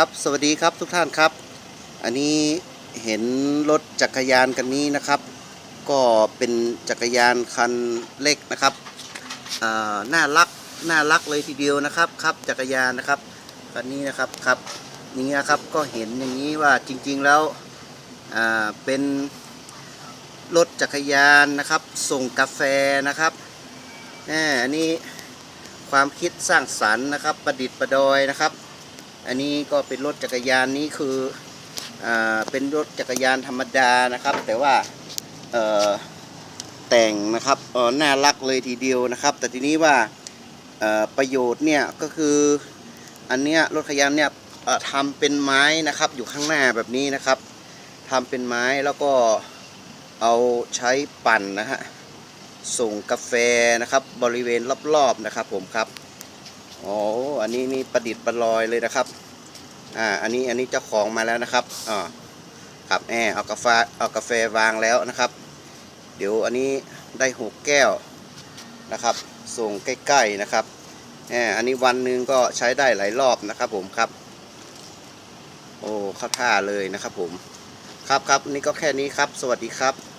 ครับสวัสดีครับทุกท่านครับ อันนี้เห็นรถจักรยานกันนี้นะครับ ก็เป็นจักรยานคันเล็กนะครับอ่าน่ารักน่ารักเลยทีเดียวนะครับครับจักรยานนะครับคันนี้นะครับครับนี้นะครับก็เห็นอย่างนี้ว่าจริงๆแล้วอ่าเป็นรถจักรยานนะครับ ส่งกาแฟนะครับแหมอันนี้ความคิดสร้างสรรค์นะครับ ประดิษฐ์ประดอยนะครับ อันนี้ก็เป็นรถจักรยานนี้คืออ่าเป็นรถจักรยานธรรมดานะครับ แต่ว่าเอ่อแต่งนะครับเออน่ารักเลยทีเดียวนะครับ แต่ทีนี้ว่าเอ่อประโยชน์เนี่ยก็คืออันเนี้ยรถจักรยานเนี่ยเอ่อทำเป็นไม้นะครับ อยู่ข้างหน้าแบบนี้นะครับทำเป็นไม้แล้วก็เอาใช้ปั่นนะฮะส่งกาแฟนะครับบริเวณรอบๆนะครับผมครับ อ๋อ อันนี้นี่ประดิษฐ์ประลอยเลยนะครับ อ่า อันนี้อันนี้เจ้าของมาแล้วนะครับอ่าครับแอร์เอากาแฟเอากาแฟวางแล้วนะครับ เดี๋ยวอันนี้ได้หกแก้วนะครับ ส่งใกล้ๆนะครับแออันนี้วันหนึ่งก็ใช้ได้หลายรอบนะครับผมครับ โอ้เข้าท่าเลยนะครับผม ครับครับนี่ก็แค่นี้ครับ สวัสดีครับ